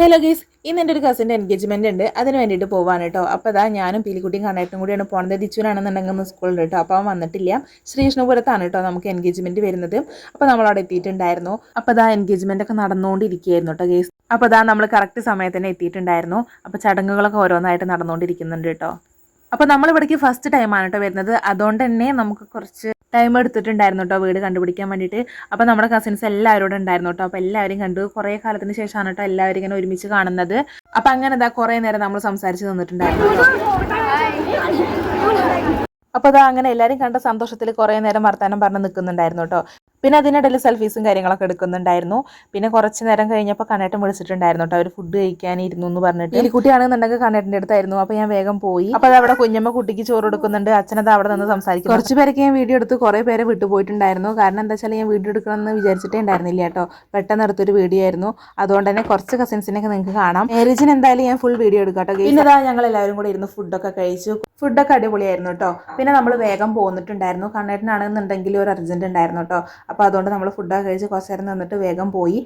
Hello ഗീസ് ഇന്ന് എന്റെ ഒരു കസിന്റെ എൻഗേജ്മെന്റ് ഉണ്ട്. അതിന് വേണ്ടിയിട്ട് പോവാണ് കേട്ടോ. അപ്പോൾ അതാ ഞാനും പീലിക്കുട്ടിയും കണ്ണേട്ടും കൂടിയാണ് പോകുന്നത് ദിച്ചുനാണെന്നുണ്ടെങ്കിൽ ഒന്ന് സ്കൂളിൽ കേട്ടോ. അപ്പോൾ അവൻ വന്നിട്ടില്ല. ശ്രീകൃഷ്ണപുരത്താണ് കേട്ടോ നമുക്ക് എൻഗേജ്മെന്റ് വരുന്നത്. അപ്പോൾ നമ്മൾ അവിടെ എത്തിയിട്ടുണ്ടായിരുന്നു. അപ്പോൾ അതാ എൻഗേജ്മെന്റ് ഒക്കെ നടന്നുകൊണ്ടിരിക്കുകയായിരുന്നു കേട്ടോ ഗീസ് അപ്പോൾ അതാ നമ്മൾ കറക്റ്റ് സമയത്ത് തന്നെ എത്തിയിട്ടുണ്ടായിരുന്നു. അപ്പോൾ ചടങ്ങുകളൊക്കെ ഓരോന്നായിട്ട് നടന്നുകൊണ്ടിരിക്കുന്നുണ്ട് കേട്ടോ. അപ്പോൾ നമ്മളിവിടേക്ക് ഫസ്റ്റ് ടൈമാണ് കേട്ടോ വരുന്നത്. അതുകൊണ്ട് തന്നെ നമുക്ക് കുറച്ച് ടൈം എടുത്തിട്ടുണ്ടായിരുന്നു കേട്ടോ വീട് കണ്ടുപിടിക്കാൻ വേണ്ടിയിട്ട്. അപ്പോൾ നമ്മുടെ കസിൻസ് എല്ലാവരോടും ഉണ്ടായിരുന്നു കേട്ടോ അപ്പോൾ എല്ലാവരും കണ്ടു. കുറേ കാലത്തിന് ശേഷമാണ് കേട്ടോ എല്ലാവരും ഇങ്ങനെ ഒരുമിച്ച് കാണുന്നത്. അപ്പോൾ അങ്ങനെ ഇതാ കുറേ നേരം നമ്മൾ സംസാരിച്ച് നിന്നിട്ടുണ്ടായിരുന്നു അപ്പോൾ അതാ അങ്ങനെ എല്ലാവരും കണ്ട സന്തോഷത്തിൽ കുറേ നേരം വർത്തമാനം പറഞ്ഞ് നിൽക്കുന്നുണ്ടായിരുന്നു കേട്ടോ പിന്നെ അതിനിടയിൽ സെൽഫീസും കാര്യങ്ങളൊക്കെ എടുക്കുന്നുണ്ടായിരുന്നു. പിന്നെ കുറച്ച് നേരം കഴിഞ്ഞപ്പോൾ കണ്ണേട്ടൻ വിളിച്ചിട്ടുണ്ടായിരുന്നു കേട്ടോ അവർ ഫുഡ് കഴിക്കാനിരുന്നു എന്ന് പറഞ്ഞിട്ട്. എലിക്കുട്ടിയാണെന്നുണ്ടെങ്കിൽ കണ്ണേട്ടന്റെ അടുത്തായിരുന്നു. അപ്പോൾ ഞാൻ വേഗം പോയി. അപ്പോൾ അത് അവിടെ കുഞ്ഞമ്മ കുട്ടിക്ക് ചോറ് കൊടുക്കുന്നുണ്ട്. അച്ഛനത് അവിടെ നിന്ന് സംസാരിക്കും കുറച്ച് പേരൊക്കെ ഞാൻ വീഡിയോ എടുത്ത് കുറേ പേരെ വിട്ടുപോയിട്ടുണ്ടായിരുന്നു. കാരണം എന്താ വെച്ചാൽ ഞാൻ വീഡിയോ എടുക്കണമെന്ന് വിചാരിച്ചിട്ടേ ഉണ്ടായിരുന്നില്ല കേട്ടോ പെട്ടെന്ന് എടുത്തൊരു വീഡിയോ ആയിരുന്നു. അതുകൊണ്ട് തന്നെ കുറച്ച് കസിൻസിനൊക്കെ നിങ്ങൾക്ക് കാണാം. മാരേജിന് എന്തായാലും ഞാൻ ഫുൾ വീഡിയോ എടുക്കാം കേട്ടോ പിന്നെ ഇതാ ഞങ്ങൾ എല്ലാവരും കൂടെ ഇരുന്ന് ഫുഡൊക്കെ കഴിച്ചു. ഫുഡൊക്കെ അടിപൊളിയായിരുന്നു കേട്ടോ പിന്നെ നമ്മൾ വേഗം പോന്നിട്ടുണ്ടായിരുന്നു. കണ്ണേട്ടനാണെന്നുണ്ടെങ്കിൽ ഒരു അർജന്റ് ഉണ്ടായിരുന്നു കേട്ടോ അപ്പോൾ അതുകൊണ്ട് നമ്മൾ ഫുഡൊക്കെ കഴിച്ച് കുറച്ച് നേരം നിന്നിട്ട് വേഗം പോയി.